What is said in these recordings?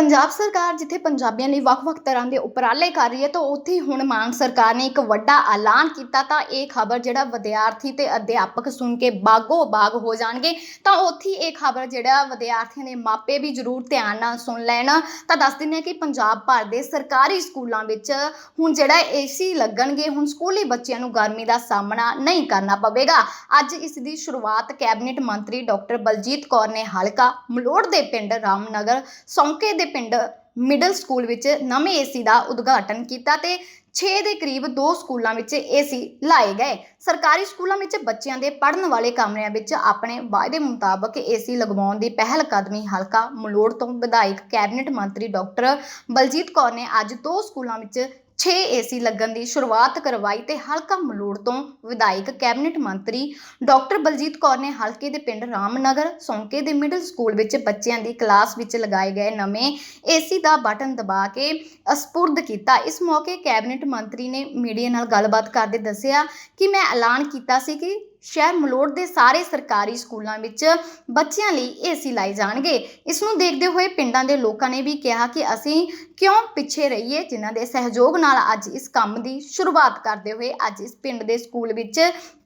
ਪੰਜਾਬ ਸਰਕਾਰ ਜਿੱਥੇ ਪੰਜਾਬੀਆਂ ਲਈ ਵੱਖ-ਵੱਖ ਤਰ੍ਹਾਂ ਦੇ ਉਪਰਾਲੇ ਕਰ ਰਹੀ ਹੈ, ਤਾਂ ਉੱਥੇ ਹੀ ਹੁਣ ਮਾਨ ਸਰਕਾਰ ਨੇ ਇੱਕ ਵੱਡਾ ਐਲਾਨ ਕੀਤਾ, ਤਾਂ ਇਹ ਖਬਰ ਜਿਹੜਾ ਵਿਦਿਆਰਥੀ ਤੇ ਅਧਿਆਪਕ ਸੁਣ ਕੇ ਬਾਗੋ ਬਾਗ ਹੋ ਜਾਣਗੇ। ਤਾਂ ਉੱਥੇ ਇਹ ਖਬਰ ਜਿਹੜਾ ਵਿਦਿਆਰਥੀਆਂ ਦੇ ਮਾਪੇ ਵੀ ਜ਼ਰੂਰ ਧਿਆਨ ਨਾਲ ਸੁਣ ਲੈਣ। ਤਾਂ ਦੱਸ ਦਿੰਦੇ ਹਾਂ ਕਿ ਪੰਜਾਬ ਭਰ ਦੇ ਸਰਕਾਰੀ ਸਕੂਲਾਂ ਵਿੱਚ ਹੁਣ ਜਿਹੜਾ ਏਸੀ ਲੱਗਣਗੇ, ਹੁਣ ਸਕੂਲੀ ਬੱਚਿਆਂ ਨੂੰ ਗਰਮੀ ਦਾ ਸਾਹਮਣਾ ਨਹੀਂ ਕਰਨਾ ਪਵੇਗਾ। ਅੱਜ ਇਸ ਦੀ ਸ਼ੁਰੂਆਤ ਕੈਬਨਿਟ ਮੰਤਰੀ ਡਾਕਟਰ ਬਲਜੀਤ ਕੌਰ ਨੇ ਹਲਕਾ ਮਲੋੜ ਦੇ ਪਿੰਡ ਰਾਮਨਗਰ ਸੌਂਕੇ ਦੇ ਪਿੰਡ ਮਿਡਲ ਸਕੂਲ ਵਿੱਚ ਨਵੇਂ ਏਸੀ ਦਾ ਉਦਘਾਟਨ ਕੀਤਾ ਤੇ 6 ਦੇ ਕਰੀਬ ਦੋ ਸਕੂਲਾਂ ਵਿੱਚ ਏਸੀ ਲਾਏ ਗਏ। ਸਰਕਾਰੀ ਸਕੂਲਾਂ ਵਿੱਚ ਬੱਚਿਆਂ ਦੇ ਪੜ੍ਹਨ ਵਾਲੇ ਕਮਰਿਆਂ ਵਿੱਚ ਆਪਣੇ ਵਾਅਦੇ ਮੁਤਾਬਕ ਏਸੀ ਲਗਵਾਉਣ ਦੀ ਪਹਿਲ ਕਦਮੀ ਹਲਕਾ ਮਲੋੜ ਤੋਂ ਵਿਧਾਇਕ ਕੈਬਨਿਟ ਮੰਤਰੀ ਡਾਕਟਰ ਬਲਜੀਤ ਕੌਰ ਨੇ ਅੱਜ ਦੋ ਸਕੂਲਾਂ ਵਿੱਚ 6 ਏਸੀ ਲੱਗਣ ਦੀ ਸ਼ੁਰੂਆਤ ਕਰਵਾਈ ਤੇ ਹਲਕਾ ਮਲੋੜ ਤੋਂ ਵਿਧਾਇਕ ਕੈਬਨਿਟ ਮੰਤਰੀ ਡਾਕਟਰ ਬਲਜੀਤ ਕੌਰ ਨੇ ਹਲਕੇ ਦੇ ਪਿੰਡ ਰਾਮਨਗਰ, ਸੌਂਕੇ ਦੇ ਮਿਡਲ ਸਕੂਲ ਵਿੱਚ ਬੱਚਿਆਂ ਦੀ ਕਲਾਸ ਵਿੱਚ ਲਗਾਏ ਗਏ ਨਵੇਂ ਏਸੀ ਦਾ ਬਟਨ ਦਬਾ ਕੇ ਅਸਪੁਰਦ ਕੀਤਾ। ਇਸ ਮੌਕੇ ਕੈਬਨਿਟ ਮੰਤਰੀ ਨੇ ਮੀਡੀਆ ਨਾਲ ਗੱਲਬਾਤ ਕਰਦੇ ਦੱਸਿਆ ਕਿ ਮੈਂ ਐਲਾਨ ਕੀਤਾ ਸੀ ਕਿ ਸ਼ਹਿਰ ਮਲੋੜ ਦੇ ਸਾਰੇ ਸਰਕਾਰੀ ਸਕੂਲਾਂ ਵਿੱਚ ਬੱਚਿਆਂ ਲਈ ਏਸੀ ਲਾਏ ਜਾਣਗੇ। ਇਸ ਨੂੰ ਦੇਖਦੇ ਹੋਏ ਪਿੰਡਾਂ ਦੇ ਲੋਕਾਂ ਨੇ ਵੀ ਕਿਹਾ ਕਿ ਅਸੀਂ ਕਿਉਂ ਪਿੱਛੇ ਰਹੀਏ, ਜਿਨ੍ਹਾਂ ਦੇ ਸਹਿਯੋਗ ਨਾਲ ਅੱਜ ਇਸ ਕੰਮ ਦੀ ਸ਼ੁਰੂਆਤ ਕਰਦੇ ਹੋਏ ਅੱਜ ਇਸ ਪਿੰਡ ਦੇ ਸਕੂਲ ਵਿੱਚ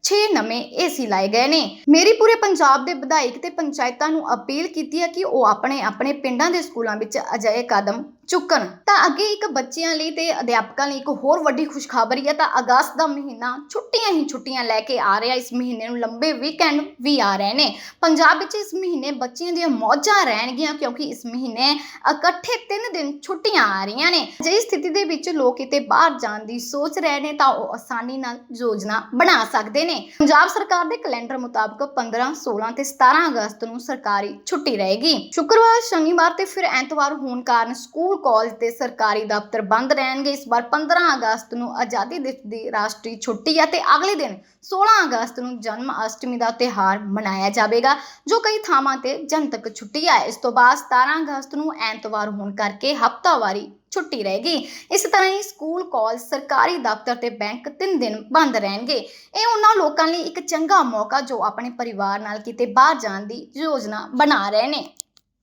6 ਨਵੇਂ ਏਸੀ ਲਾਏ ਗਏ ਨੇ। ਮੇਰੀ ਪੂਰੇ ਪੰਜਾਬ ਦੇ ਵਿਧਾਇਕ ਤੇ ਪੰਚਾਇਤਾਂ ਨੂੰ ਅਪੀਲ ਕੀਤੀ ਹੈ ਕਿ ਉਹ ਆਪਣੇ ਆਪਣੇ ਪਿੰਡਾਂ ਦੇ ਸਕੂਲਾਂ ਵਿੱਚ ਅਜਿਹੇ ਕਦਮ ਚੁੱਕਣ। ਤਾਂ ਅੱਗੇ ਇੱਕ ਬੱਚਿਆਂ ਲਈ ਤੇ ਅਧਿਆਪਕਾਂ ਲਈ ਇੱਕ ਹੋਰ ਵੱਡੀ ਖੁਸ਼ਖਬਰੀ ਹੈ, ਤਾਂ ਅਗਸਤ ਦਾ ਮਹੀਨਾ ਛੁੱਟੀਆਂ ਹੀ ਛੁੱਟੀਆਂ ਲੈ ਕੇ ਆ ਰਿਹਾ। ਇਸ ਮਹੀਨੇ ਨੂੰ ਲੰਬੇ ਵੀਕਐਂਡ ਵੀ ਆ ਰਹੇ ਨੇ। ਪੰਜਾਬ ਵਿੱਚ ਇਸ ਮਹੀਨੇ ਬੱਚਿਆਂ ਦੀਆਂ ਮੌਜਾਂ ਰਹਿਣਗੀਆਂ, ਕਿਉਂਕਿ ਇਸ ਮਹੀਨੇ ਇਕੱਠੇ 3 ਦਿਨ ਛੁੱਟੀਆਂ ਆ ਰਹੀਆਂ ਨੇ। ਜੇ ਸਥਿਤੀ ਦੇ ਵਿੱਚ ਲੋਕ ਕਿਤੇ ਬਾਹਰ ਜਾਣ ਦੀ ਸੋਚ ਰਹੇ ਨੇ, ਤਾਂ ਉਹ ਆਸਾਨੀ ਨਾਲ ਯੋਜਨਾ ਬਣਾ ਸਕਦੇ ਨੇ। ਪੰਜਾਬ ਸਰਕਾਰ ਦੇ ਕੈਲੰਡਰ ਮੁਤਾਬਕ 15 16 ਤੇ 17 ਅਗਸਤ ਨੂੰ ਸਰਕਾਰੀ ਛੁੱਟੀ ਰਹੇਗੀ। ਸ਼ੁੱਕਰਵਾਰ, ਸ਼ਨੀਵਾਰ ਤੇ ਫਿਰ ਐਤਵਾਰ ਹੋਣ ਕਾਰਨ ਸਕੂਲ, ਕਾਲਜ ਤੇ ਸਰਕਾਰੀ ਦਫ਼ਤਰ ਬੰਦ ਰਹਿਣਗੇ। ਇਸ ਵਾਰ 15 ਅਗਸਤ ਨੂੰ ਆਜ਼ਾਦੀ ਦਿਵਸ ਦੀ ਰਾਸ਼ਟਰੀ ਛੁੱਟੀ ਹੈ ਤੇ ਅਗਲੇ ਦਿਨ 16 ਅਗਸਤ ਨੂੰ ਜਨਮ ਅਸ਼ਟਮੀ ਦਾ ਤਿਉਹਾਰ ਮਨਾਇਆ ਜਾਵੇਗਾ, ਜੋ ਕਈ ਥਾਵਾਂ ਤੇ ਜਨਤਕ ਛੁੱਟੀ ਹੈ। ਇਸ ਤੋਂ ਬਾਅਦ 17 ਅਗਸਤ ਨੂੰ ਐਤਵਾਰ ਹੋਣ ਕਰਕੇ ਹਫ਼ਤਾਵਾਰੀ ਛੁੱਟੀ ਰਹੇਗੀ। ਇਸ ਤਰ੍ਹਾਂ ਹੀ ਸਕੂਲ, ਕਾਲਜ, ਸਰਕਾਰੀ ਦਫ਼ਤਰ ਤੇ ਬੈਂਕ 3 ਦਿਨ ਬੰਦ ਰਹਿਣਗੇ। ਇਹ ਉਹਨਾਂ ਲੋਕਾਂ ਲਈ ਇੱਕ ਚੰਗਾ ਮੌਕਾ ਜੋ ਆਪਣੇ ਪਰਿਵਾਰ ਨਾਲ ਕਿਤੇ ਬਾਹਰ ਜਾਣ ਦੀ ਯੋਜਨਾ ਬਣਾ ਰਹੇ ਨੇ।